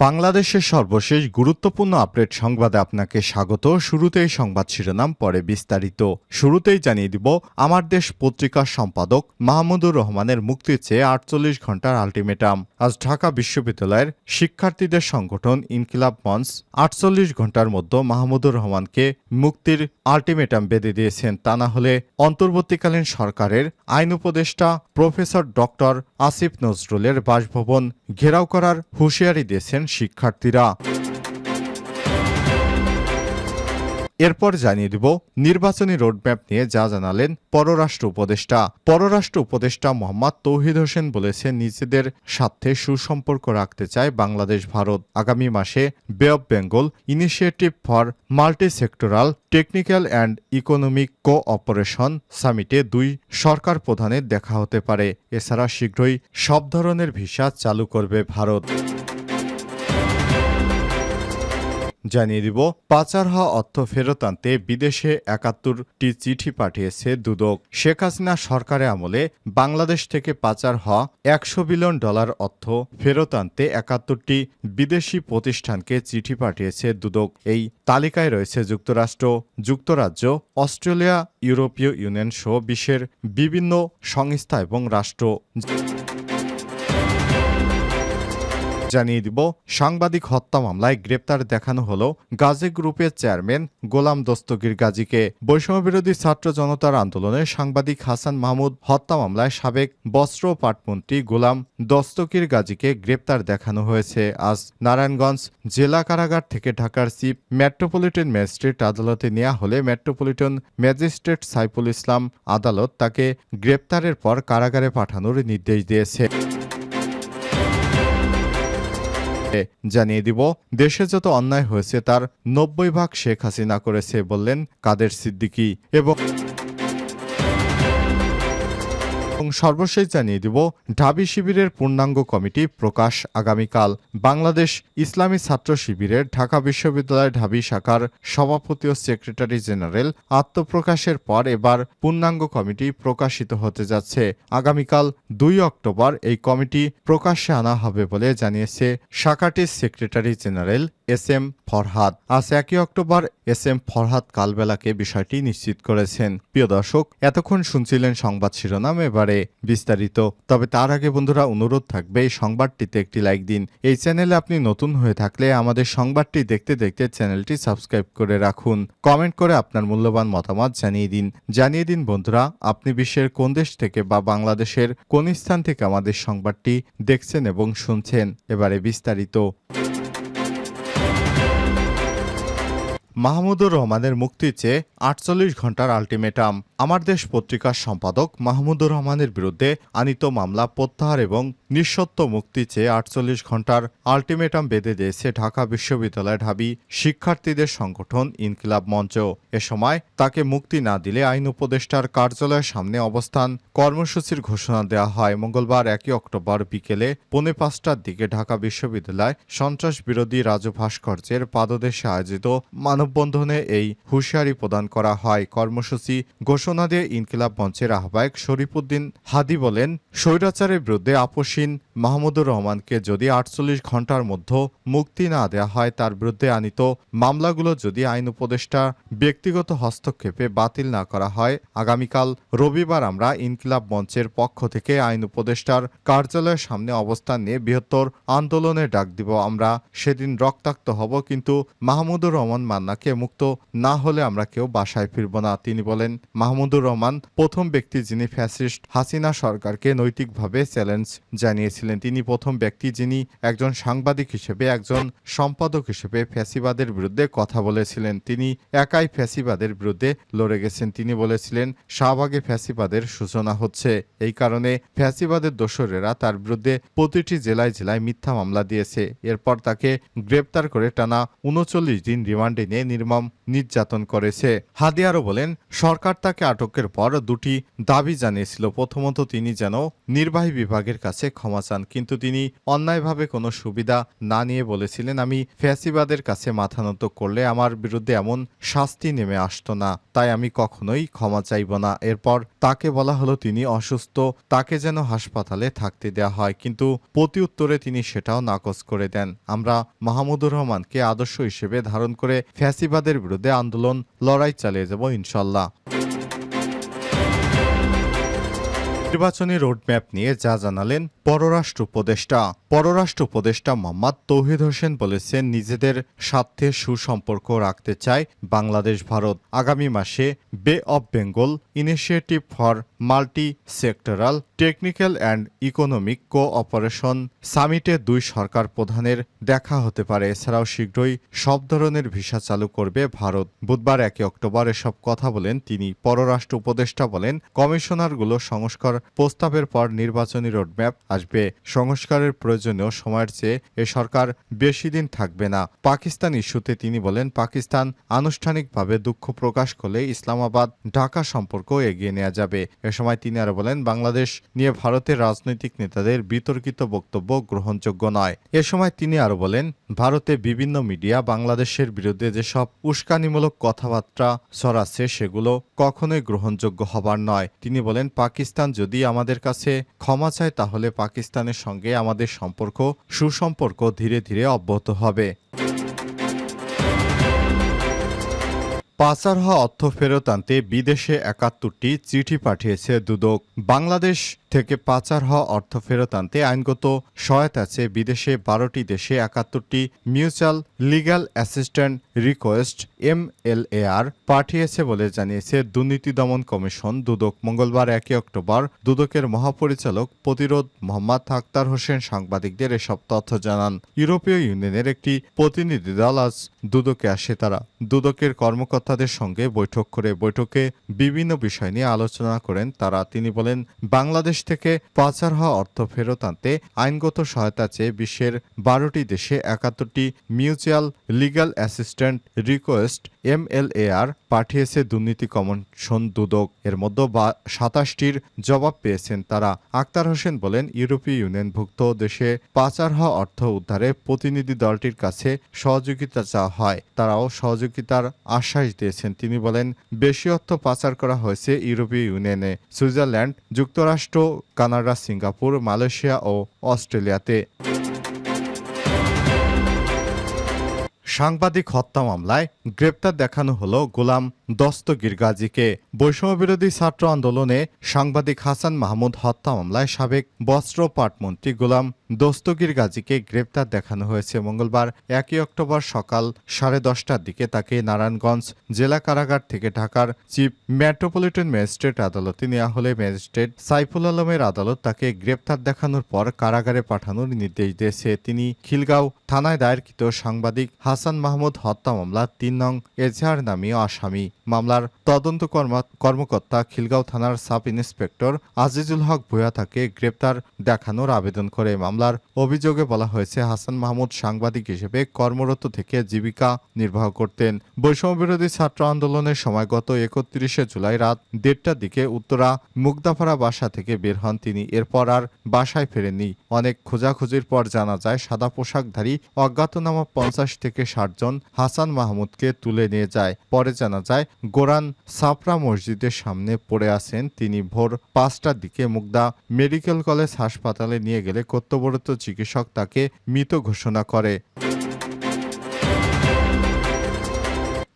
বাংলাদেশের সর্বশেষ গুরুত্বপূর্ণ আপডেট সংবাদে আপনাকে স্বাগত। শুরুতেই সংবাদ শিরোনাম, পরে বিস্তারিত। শুরুতেই জানিয়ে দিব, আমার দেশ পত্রিকার সম্পাদক মাহমুদুর রহমানের মুক্তি চেয়ে আটচল্লিশ ঘণ্টার আলটিমেটাম। আজ ঢাকা বিশ্ববিদ্যালয়ের শিক্ষার্থীদের সংগঠন ইনকিলাব মঞ্চ আটচল্লিশ ঘণ্টার মধ্যে মাহমুদুর রহমানকে মুক্তির আলটিমেটাম বেঁধে দিয়েছেন। তা না হলে অন্তর্বর্তীকালীন সরকারের আইন উপদেষ্টা প্রফেসর ডক্টর আসিফ নজরুলের বাসভবন ঘেরাও করার হুঁশিয়ারি দিয়েছেন শিক্ষার্থীরা। এরপর জানিয়ে দিব নির্বাচনী রোডম্যাপ নিয়ে যা জানালেন পররাষ্ট্র উপদেষ্টা। পররাষ্ট্র উপদেষ্টা মোহাম্মদ তৌহিদ হোসেন বলেছেন, নিজেদের স্বার্থে সুসম্পর্ক রাখতে চায় বাংলাদেশ, ভারত। আগামী মাসে bay of Bengal initiative for multi sectoral technical and economic cooperation সামিটে দুই সরকার প্রধানের দেখা হতে পারে। এছাড়া শীঘ্রই সব ধরনের ভিসা চালু করবে ভারত। জানিয়ে দিব, পাচার হওয়া অর্থ ফেরত আনতে বিদেশে একাত্তরটি চিঠি পাঠিয়েছে দুদক। শেখ হাসিনা সরকারের আমলে বাংলাদেশ থেকে পাচার হওয়া একশো বিলিয়ন ডলার অর্থ ফেরত আনতে একাত্তরটি বিদেশি প্রতিষ্ঠানকে চিঠি পাঠিয়েছে দুদক। এই তালিকায় রয়েছে যুক্তরাষ্ট্র, যুক্তরাজ্য, অস্ট্রেলিয়া, ইউরোপীয় ইউনিয়ন সহ বিশ্বের বিভিন্ন সংস্থা এবং রাষ্ট্র। জানিয়ে দিব, সাংবাদিক হত্যা মামলায় গ্রেপ্তার দেখানো হলো গাজী গ্রুপের চেয়ারম্যান গোলাম দস্তগীর গাজীকে। বৈষম্যবিরোধী ছাত্র জনতার আন্দোলনে সাংবাদিক হাসান মাহমুদ হত্যা মামলায় সাবেক বস্ত্র পাটমন্ত্রী গোলাম দস্তগীর গাজীকে গ্রেপ্তার দেখানো হয়েছে। আজ নারায়ণগঞ্জ জেলা কারাগার থেকে ঢাকার চিফ মেট্রোপলিটন ম্যাজিস্ট্রেট আদালতে নেওয়া হলে মেট্রোপলিটন ম্যাজিস্ট্রেট সাইফুল ইসলাম আদালত তাকে গ্রেপ্তারের পর কারাগারে পাঠানোর নির্দেশ দিয়েছে। জানিয়ে দিব, দেশে যত অন্যায় হয়েছে, তার নব্বই ভাগ শেখ হাসিনা করেছে বললেন কাদের সিদ্দিকী। এবং এবং সর্বশেষ জানিয়ে দিব, ঢাবি শিবিরের পূর্ণাঙ্গ কমিটি প্রকাশ আগামীকাল। বাংলাদেশ ইসলামী ছাত্র শিবিরের ঢাকা বিশ্ববিদ্যালয় ঢাবি শাখার সভাপতি ও সেক্রেটারি জেনারেল আত্মপ্রকাশের পর এবার পূর্ণাঙ্গ কমিটি প্রকাশিত হতে যাচ্ছে। আগামীকাল দুই অক্টোবর এই কমিটি প্রকাশ্যে আনা হবে বলে জানিয়েছে শাখাটির secretary general S M Farhad. আজ একই অক্টোবর, এস এম ফরহাদ কালবেলাকে বিষয়টি নিশ্চিত করেছেন। প্রিয় দর্শক, এতক্ষণ শুনছিলেন সংবাদ শিরোনাম এবারে বিস্তারিত। তবে তার আগে বন্ধুরা, অনুরোধ থাকবে, এই সংবাদটিতে একটি লাইক দিন। এই চ্যানেলে আপনি নতুন হয়ে থাকলে আমাদের সংবাদটি দেখতে দেখতে চ্যানেলটি সাবস্ক্রাইব করে রাখুন। কমেন্ট করে আপনার মূল্যবান মতামত জানিয়ে দিন। জানিয়ে দিন, বন্ধুরা, আপনি বিশ্বের কোন দেশ থেকে বা বাংলাদেশের কোন স্থান থেকে আমাদের সংবাদটি দেখছেন এবং শুনছেন। এবারে বিস্তারিত। মাহমুদুর রহমানের মুক্তি চেয়ে আটচল্লিশ ঘণ্টার আলটিমেটাম। আমার দেশ পত্রিকার সম্পাদক মাহমুদুর রহমানের বিরুদ্ধে আনিত মামলা প্রত্যাহার এবং নিঃসত্ব মুক্তি চেয়ে আটচল্লিশ ঘণ্টার আলটিমেটাম বেঁধে দিয়েছে ঢাকা বিশ্ববিদ্যালয় ঢাবি শিক্ষার্থীদের সংগঠন ইনকিলাব মঞ্চ। এ সময় তাকে মুক্তি না দিলে আইন উপদেষ্টার কার্যালয়ের সামনে অবস্থান কর্মসূচির ঘোষণা দেওয়া হয়। মঙ্গলবার একই অক্টোবর বিকেলে পৌনে পাঁচটার দিকে ঢাকা বিশ্ববিদ্যালয় সন্ত্রাস বিরোধী রাজু ভাস্কর্যের পাদদেশে আয়োজিত মানববন্ধনে এই হুঁশিয়ারি প্রদান করা হয়। কর্মসূচি ঘোষণা দিয়ে ইনকিলাব মঞ্চের আহ্বায়ক শরীফুদ্দিন হাদি বলেন, স্বৈরাচারের বিরুদ্ধে আপোষহীন মাহমুদুর রহমানকে যদি আটচল্লিশ ঘণ্টার মধ্যে মুক্তি না দেওয়া হয়, তার বিরুদ্ধে আনিত মামলাগুলো যদি আইন উপদেষ্টা ব্যক্তিগত হস্তক্ষেপে বাতিল না করা হয়, আগামীকাল রবিবার আমরা ইনকিলাব মঞ্চের পক্ষ থেকে আইন উপদেষ্টার কার্যালয়ের সামনে অবস্থান নিয়ে বৃহত্তর আন্দোলনের ডাক দিব। আমরা সেদিন রক্তাক্ত হব, কিন্তু মাহমুদুর রহমান মান্নাকে মুক্ত না হলে আমরা কেউ বাসায় ফিরব না। তিনি বলেন, মাহমুদুর রহমান প্রথম ব্যক্তি যিনি ফ্যাসিস্ট হাসিনা সরকারকে নৈতিকভাবে চ্যালেঞ্জ জানিয়েছিলেন। তিনি প্রথম ব্যক্তি যিনি একজন সাংবাদিক হিসেবে, একজন সম্পাদক হিসেবে ফ্যাসিবাদের বিরুদ্ধে কথা বলেছিলেন। তিনি একাই ফ্যাসিবাদের বিরুদ্ধে লড়ে গেছেন। তিনি বলেছিলেন, শাহবাগে ফ্যাসিবাদের সূচনা হচ্ছে। এই কারণে ফ্যাসিবাদের দোসরেরা তার বিরুদ্ধে প্রতিটি জেলায় জেলায় মিথ্যা মামলা দিয়েছে। এরপর তাকে গ্রেপ্তার করে টানা উনচল্লিশ দিন রিমান্ডে নিয়ে हे निर्मम নির্যাতন করেছে। হাদি আরও বলেন, সরকার তাকে আটকের পর দুটি দাবি জানিয়েছিল। প্রথমত, তিনি যেন নির্বাহী বিভাগের কাছে ক্ষমা চান, কিন্তু তিনি অন্যায়ভাবে কোনো সুবিধা না নিয়ে বলেছিলেন, আমি ফ্যাসিবাদের কাছে মাথা নত করলে আমার বিরুদ্ধে এমন শাস্তি নেমে আসতো না, তাই আমি কখনোই ক্ষমা চাইব না। এরপর তাকে বলা হলো, তিনি অসুস্থ, তাকে যেন হাসপাতালে থাকতে দেওয়া হয়। কিন্তু প্রতি উত্তরে তিনি সেটাও নাকচ করে দেন। আমরা মাহমুদুর রহমানকে আদর্শ হিসেবে ধারণ করে ফ্যাসিবাদের বিরুদ্ধে আন্দোলন লড়াই চালিয়ে যাব ইনশাল্লাহ। নির্বাচনী রোডম্যাপ নিয়ে যা জানালেন পররাষ্ট্র উপদেষ্টা। পররাষ্ট্র উপদেষ্টা মোহাম্মদ তৌহিদ হোসেন বলেছেন, নিজেদের স্বার্থে সুসম্পর্ক রাখতে চায় বাংলাদেশ, ভারত। আগামী মাসে bay of Bengal initiative for multi sectoral technical and economic cooperation সামিটে দুই সরকার প্রধানের দেখা হতে পারে। এছাড়াও শীঘ্রই সব ধরনের ভিসা চালু করবে ভারত। বুধবার একে অক্টোবর এসব কথা বলেন তিনি। পররাষ্ট্র উপদেষ্টা বলেন, কমিশনারগুলো সংস্কার প্রস্তাবের পর নির্বাচনী রোডম্যাপ আসবে। সংস্কারের প্রয়োজনীয় সময়ের চেয়ে এ সরকার বেশি দিন থাকবে না। পাকিস্তান ইস্যুতে তিনি বলেন, পাকিস্তান আনুষ্ঠানিকভাবে দুঃখ প্রকাশ করলে ইসলামাবাদ ঢাকা সম্পর্ক এগিয়ে নেওয়া যাবে। এ সময় তিনি আরও বলেন, বাংলাদেশ নিয়ে ভারতের রাজনৈতিক নেতাদের বিতর্কিত বক্তব্য গ্রহণযোগ্য নয়। এ সময় তিনি আরও বলেন, ভারতে বিভিন্ন মিডিয়া বাংলাদেশের বিরুদ্ধে যেসব উস্কানিমূলক কথাবার্তা ছড়াচ্ছে সেগুলো কখনোই গ্রহণযোগ্য হবার নয়। তিনি বলেন, পাকিস্তান যদি আমাদের কাছে ক্ষমা চায়, তাহলে পাকিস্তানের সঙ্গে আমাদের সম্পর্ক, সুসম্পর্ক ধীরে ধীরে অব্যাহত হবে। পাচার হওয়া অর্থ ফেরত আনতে বিদেশে একাত্তরটি চিঠি পাঠিয়েছে দুদক। বাংলাদেশ থেকে পাচার হওয়া অর্থ ফেরত আনতে আইনগত সহায়তা চেয়ে বিদেশে বারোটি দেশে একাত্তরটি mutual legal assistant request M L A R পাঠিয়েছে বলে জানিয়েছে দুর্নীতি দমন কমিশন দুদক। মঙ্গলবার একই অক্টোবর দুদকের মহাপরিচালক প্রতিরোধ মোহাম্মদ আক্তার হোসেন সাংবাদিকদের এসব তথ্য জানান। ইউরোপীয় ইউনিয়নের একটি প্রতিনিধি দল আজ দুদকে আসে। তারা দুদকের কর্মকর্তাদের সঙ্গে বৈঠক করে বৈঠকে বিভিন্ন বিষয় নিয়ে আলোচনা করেন। তারা তিনি বলেন, বাংলাদেশ থেকে পাচার হওয়া অর্থ ফেরত আনতে আইনগত সহায়তা চেয়ে বিশ্বের বারোটি দেশে একাত্তরটি mutual legal assistant request M L A R পাঠিয়েছে দুর্নীতি কমিশন দুদক। এর মধ্যে বা সাতাশটির জবাব পেয়েছেন তারা। আক্তার হোসেন বলেন, ইউরোপীয় ইউনিয়নভুক্ত দেশে পাচার হওয়া অর্থ উদ্ধারে প্রতিনিধি দলটির কাছে সহযোগিতা চাওয়া হয়। তারাও সহযোগিতার আশ্বাস দিয়েছেন। তিনি বলেন, বেশি অর্থ পাচার করা হয়েছে ইউরোপীয় ইউনিয়নে। সুইজারল্যান্ড, যুক্তরাষ্ট্র, কানাডা, সিঙ্গাপুর, মালয়েশিয়া ও অস্ট্রেলিয়াতে। সাংবাদিক হত্যা মামলায় গ্রেপ্তার দেখানো হলো গোলাম দস্তগির গাজীকে বৈষম্যবিরোধী ছাত্র আন্দোলনে সাংবাদিক হাসান মাহমুদ হত্যা মামলায় সাবেক বস্ত্র পাটমন্ত্রী গোলাম দস্তগির গাজীকে গ্রেপ্তার দেখানো হয়েছে। মঙ্গলবার একই অক্টোবর সকাল সাড়ে দশটার দিকে তাকে নারায়ণগঞ্জ জেলা কারাগার থেকে ঢাকার চিফ মেট্রোপলিটন ম্যাজিস্ট্রেট আদালতে নেওয়া হলে ম্যাজিস্ট্রেট সাইফুল আলমের আদালত তাকে গ্রেপ্তার দেখানোর পর কারাগারে পাঠানোর নির্দেশ দিয়েছে। তিনি খিলগাঁও থানায় দায়েরকৃত সাংবাদিক হাসান মাহমুদ হত্যা মামলা তিন নং এজাহার নামীয় আসামি। মামলার তদন্ত কর্মকর্তা খিলগাঁও থানার সাব ইন্সপেক্টর আজিজুল হক ভূয়া তাকে গ্রেপ্তার দেখানোর আবেদন করে। মামলার অভিযোগে বলা হয়েছে, হাসান মাহমুদ সাংবাদিক হিসেবে কর্মরত থেকে জীবিকা নির্বাহ করতেন। বৈষম্যবিরোধী ছাত্র আন্দোলনের সময় গত একত্রিশে জুলাই রাত দেড়টার দিকে উত্তরা মুগদাপাড়া বাসা থেকে বের হন তিনি। এরপর আর বাসায় ফেরেননি। অনেক খোঁজাখুঁজির পর জানা যায়, সাদা পোশাকধারী অজ্ঞাতনামা পঞ্চাশ থেকে ষাট জন হাসান মাহমুদকে তুলে নিয়ে যায়। পরে জানা যায়, গোরান সাপরা মসজিদের সামনে পড়ে আছেন। তিনি ভোর পাঁচটার দিকে মুগদা মেডিকেল কলেজ হাসপাতালে নিয়ে গেলে কর্তব্যরত চিকিৎসক তাকে মৃত ঘোষণা করে।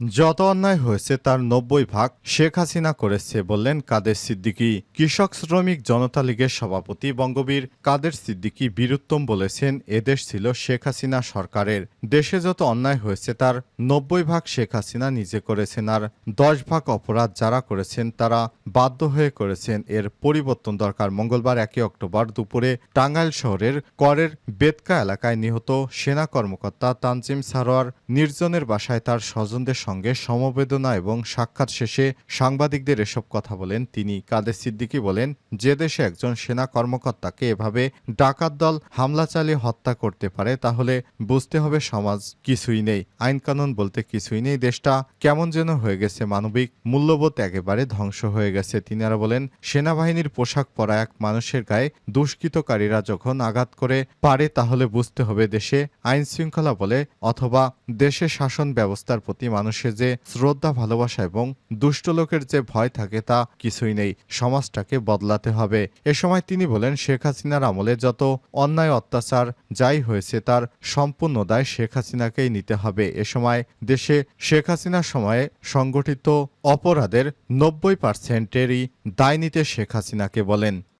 যত অন্যায় হয়েছে তার নব্বই ভাগ শেখ হাসিনা করেছে বললেন কাদের সিদ্দিকী। কৃষক, শ্রমিক, জনতা লীগের সভাপতি বঙ্গবীর কাদের সিদ্দিকী বীরুত্তম বলেছেন এদেশ ছিল শেখ হাসিনা সরকারের। দেশে যত অন্যায় হয়েছে তার নব্বই ভাগ শেখ হাসিনা নিজে করেছেন আর দশ ভাগ অপরাধ যারা করেছেন তারা বাধ্য হয়ে করেছেন। এর পরিবর্তন দরকার। মঙ্গলবার একই অক্টোবর দুপুরে টাঙ্গাইল শহরের করের বেতকা এলাকায় নিহত সেনা কর্মকর্তা তানজিম সারোয়ার নির্জনের বাসায় তার স্বজনদের সঙ্গে সমবেদনা এবং সাক্ষাৎ শেষে সাংবাদিকদের এসব কথা বলেন তিনি। কাদের সিদ্দিকী বলেন, যে দেশে একজন সেনা কর্মকর্তাকে এভাবে ডাকাত দল হামলা চালিয়ে হত্যা করতে পারে, তাহলে বুঝতে হবে সমাজ কিছুই নেই। আইন কানুন বলতে কিছুই নেই। দেশটা কেমন যেন হয়ে গেছে, মানবিক মূল্যবোধ একেবারে ধ্বংস হয়ে গেছে। তিনি আরও বলেন, সেনাবাহিনীর পোশাক পরা এক মানুষের গায়ে দুষ্কৃতকারীরা যখন আঘাত করে পারে, তাহলে বুঝতে হবে দেশে আইন শৃঙ্খলা বলে অথবা দেশে শাসন ব্যবস্থার প্রতি মানুষের যে শ্রদ্ধা, ভালোবাসা এবং দুষ্ট লোকের যে ভয় থাকে তা কিছুই নেই। সমাজটাকে বদলাতে হবে। এ সময় তিনি বলেন, শেখ হাসিনার আমলে যত অন্যায়, অত্যাচার যাই হয়েছে, তার সম্পূর্ণ দায় শেখ হাসিনাকেই নিতে হবে। এ সময় দেশে শেখ হাসিনার সময়ে সংগঠিত অপরাধের নব্বই পার্সেন্টেরই দায় নিতে শেখ হাসিনাকে বলেন।